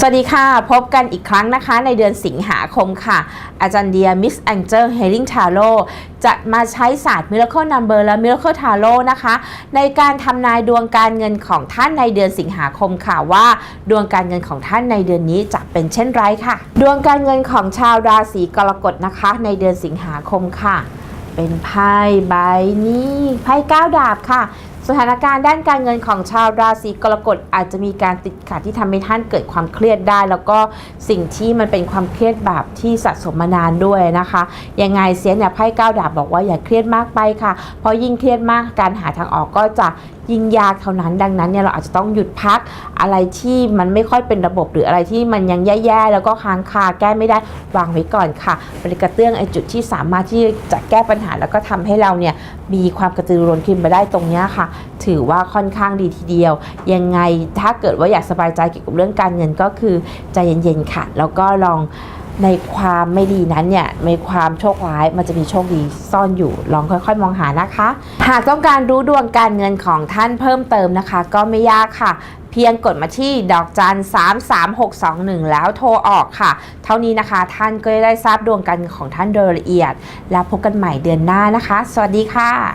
สวัสดีค่ะ พบกันอีกครั้งนะคะในเดือนสิงหาคมค่ะ อาจารย์เดียมิสแองเจิลเฮลิงทาโร่จะมาใช้ศาสตร์ Miracle Number และ Miracle Tarot นะคะ ในการทำนายดวงการเงินของท่านในเดือนสิงหาคมค่ะว่า ดวงการเงินของท่านในเดือนนี้จะเป็นเช่นไรค่ะ ดวงการเงินของชาวราศีกรกฎนะคะ ในเดือนสิงหาคมค่ะ เป็นไพ่ใบนี้ไพ่ก้าวดาบค่ะ สถานการณ์ด้านการเงินของชาวราศีกรกฎอาจจะมีการติดขัดที่ทำให้ท่านเกิดความเครียดได้ แล้วก็สิ่งที่มันเป็นความเครียดแบบที่สะสมมานานด้วยนะคะยังไงเสียเนี่ยไพ่ก้าวดาบบอกว่าอย่าเครียดมากไปค่ะ เพราะยิ่งเครียดมากการหาทางออกก็จะยิ่งยากเท่านั้นดังนั้นเนี่ยเราอาจจะต้องหยุดพักอะไรที่มันไม่ค่อยเป็นระบบหรืออะไรที่มันยังแย่ๆแล้วก็ค้างคาแก้ไม่ได้วางไว้ก่อนค่ะไปกระเตื้องไอ้จุดที่สามารถที่จะแก้ปัญหาแล้วก็ทำให้เราเนี่ยมีความกระตือรือร้นขึ้นมาได้ตรงเนี้ยค่ะถือว่าค่อนข้างดีทีเดียว ยังไงถ้าเกิดว่าอยากสบายใจเกี่ยวกับเรื่องการเงินก็คือใจเย็นๆค่ะ แล้วก็ลองในความไม่ดีนั้นเนี่ยในความโชคร้ายมันจะมีโชคดีซ่อนอยู่ ลองค่อยๆ มองหานะคะ หากต้องการรู้ดวงการเงินของท่านเพิ่มเติมนะคะ ก็ไม่ยากค่ะ เพียงกดมาที่ดอกจัน 33621 แล้วโทรออกค่ะ เท่านี้นะคะท่านก็จะได้ทราบดวงการเงินของท่านโดยละเอียด แล้วพบกันใหม่เดือนหน้านะคะ สวัสดีค่ะ